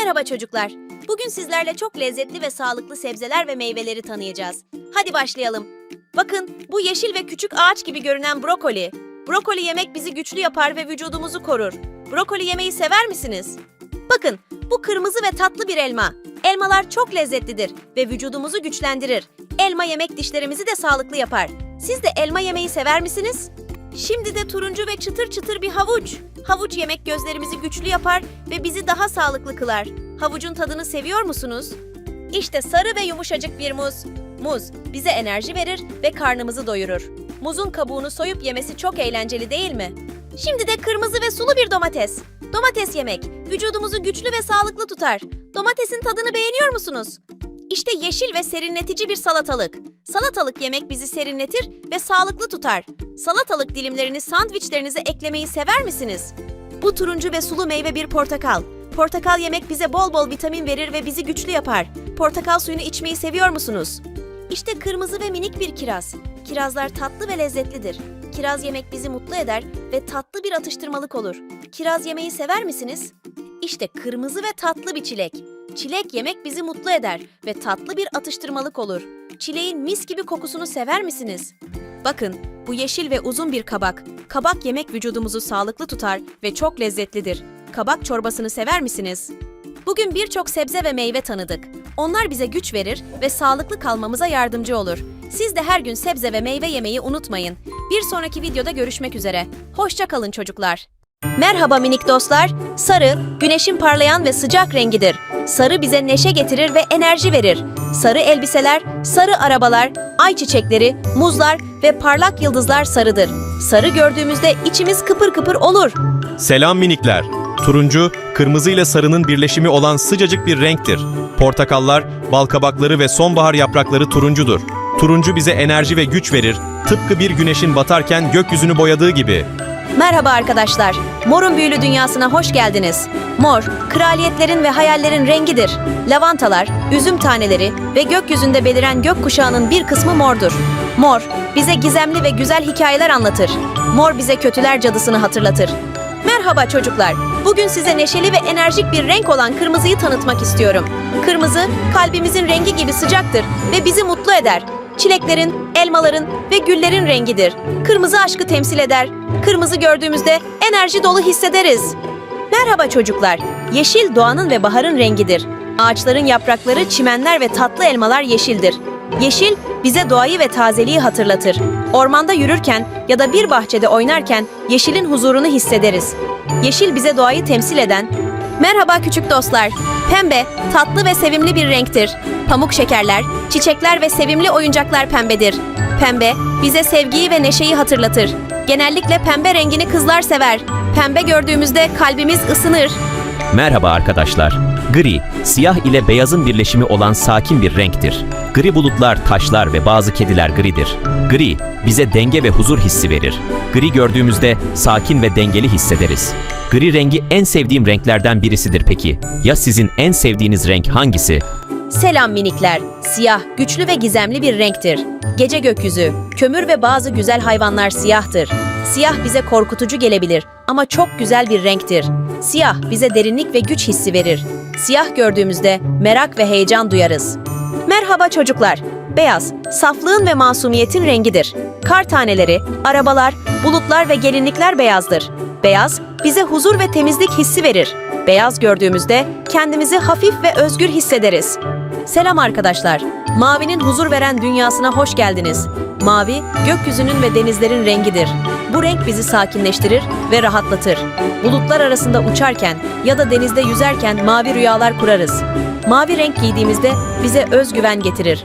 Merhaba çocuklar. Bugün sizlerle çok lezzetli ve sağlıklı sebzeler ve meyveleri tanıyacağız. Hadi başlayalım. Bakın bu yeşil ve küçük ağaç gibi görünen brokoli. Brokoli yemek bizi güçlü yapar ve vücudumuzu korur. Brokoli yemeyi sever misiniz? Bakın bu kırmızı ve tatlı bir elma. Elmalar çok lezzetlidir ve vücudumuzu güçlendirir. Elma yemek dişlerimizi de sağlıklı yapar. Siz de elma yemeyi sever misiniz? Şimdi de turuncu ve çıtır çıtır bir havuç. Havuç yemek gözlerimizi güçlü yapar ve bizi daha sağlıklı kılar. Havucun tadını seviyor musunuz? İşte sarı ve yumuşacık bir muz. Muz bize enerji verir ve karnımızı doyurur. Muzun kabuğunu soyup yemesi çok eğlenceli değil mi? Şimdi de kırmızı ve sulu bir domates. Domates yemek vücudumuzu güçlü ve sağlıklı tutar. Domatesin tadını beğeniyor musunuz? İşte yeşil ve serinletici bir salatalık. Salatalık yemek bizi serinletir ve sağlıklı tutar. Salatalık dilimlerini sandviçlerinize eklemeyi sever misiniz? Bu turuncu ve sulu meyve bir portakal. Portakal yemek bize bol bol vitamin verir ve bizi güçlü yapar. Portakal suyunu içmeyi seviyor musunuz? İşte kırmızı ve minik bir kiraz. Kirazlar tatlı ve lezzetlidir. Kiraz yemek bizi mutlu eder ve tatlı bir atıştırmalık olur. Kiraz yemeyi sever misiniz? İşte kırmızı ve tatlı bir çilek. Çilek yemek bizi mutlu eder ve tatlı bir atıştırmalık olur. Çileğin mis gibi kokusunu sever misiniz? Bakın, bu yeşil ve uzun bir kabak. Kabak yemek vücudumuzu sağlıklı tutar ve çok lezzetlidir. Kabak çorbasını sever misiniz? Bugün birçok sebze ve meyve tanıdık. Onlar bize güç verir ve sağlıklı kalmamıza yardımcı olur. Siz de her gün sebze ve meyve yemeyi unutmayın. Bir sonraki videoda görüşmek üzere. Hoşça kalın çocuklar. Merhaba minik dostlar. Sarı, güneşin parlayan ve sıcak rengidir. Sarı bize neşe getirir ve enerji verir. Sarı elbiseler, sarı arabalar, ay çiçekleri, muzlar ve parlak yıldızlar sarıdır. Sarı gördüğümüzde içimiz kıpır kıpır olur. Selam minikler. Turuncu, kırmızı ile sarının birleşimi olan sıcacık bir renktir. Portakallar, balkabakları ve sonbahar yaprakları turuncudur. Turuncu bize enerji ve güç verir, tıpkı bir güneşin batarken gökyüzünü boyadığı gibi. Merhaba arkadaşlar. Mor'un büyülü dünyasına hoş geldiniz. Mor, kraliyetlerin ve hayallerin rengidir. Lavantalar, üzüm taneleri ve gökyüzünde beliren gökkuşağının bir kısmı mordur. Mor, bize gizemli ve güzel hikayeler anlatır. Mor bize kötüler cadısını hatırlatır. Merhaba çocuklar. Bugün size neşeli ve enerjik bir renk olan kırmızıyı tanıtmak istiyorum. Kırmızı, kalbimizin rengi gibi sıcaktır ve bizi mutlu eder. Çileklerin, elmaların ve güllerin rengidir. Kırmızı aşkı temsil eder. Kırmızı gördüğümüzde enerji dolu hissederiz. Merhaba çocuklar. Yeşil doğanın ve baharın rengidir. Ağaçların yaprakları, çimenler ve tatlı elmalar yeşildir. Yeşil bize doğayı ve tazeliği hatırlatır. Ormanda yürürken ya da bir bahçede oynarken yeşilin huzurunu hissederiz. Yeşil bize doğayı temsil eden Merhaba küçük dostlar. Pembe, tatlı ve sevimli bir renktir. Pamuk şekerler, çiçekler ve sevimli oyuncaklar pembedir. Pembe, bize sevgiyi ve neşeyi hatırlatır. Genellikle pembe rengini kızlar sever. Pembe gördüğümüzde kalbimiz ısınır. Merhaba arkadaşlar. Gri, siyah ile beyazın birleşimi olan sakin bir renktir. Gri bulutlar, taşlar ve bazı kediler gridir. Gri, bize denge ve huzur hissi verir. Gri gördüğümüzde sakin ve dengeli hissederiz. Gri rengi en sevdiğim renklerden birisidir peki. Ya sizin en sevdiğiniz renk hangisi? Selam minikler. Siyah, güçlü ve gizemli bir renktir. Gece gökyüzü, kömür ve bazı güzel hayvanlar siyahtır. Siyah bize korkutucu gelebilir ama çok güzel bir renktir. Siyah bize derinlik ve güç hissi verir. Siyah gördüğümüzde merak ve heyecan duyarız. Merhaba çocuklar. Beyaz, saflığın ve masumiyetin rengidir. Kar taneleri, arabalar, bulutlar ve gelinlikler beyazdır. Beyaz, bize huzur ve temizlik hissi verir. Beyaz gördüğümüzde kendimizi hafif ve özgür hissederiz. Selam arkadaşlar. Mavinin huzur veren dünyasına hoş geldiniz. Mavi, gökyüzünün ve denizlerin rengidir. Bu renk bizi sakinleştirir ve rahatlatır. Bulutlar arasında uçarken ya da denizde yüzerken mavi rüyalar kurarız. Mavi renk giydiğimizde bize özgüven getirir.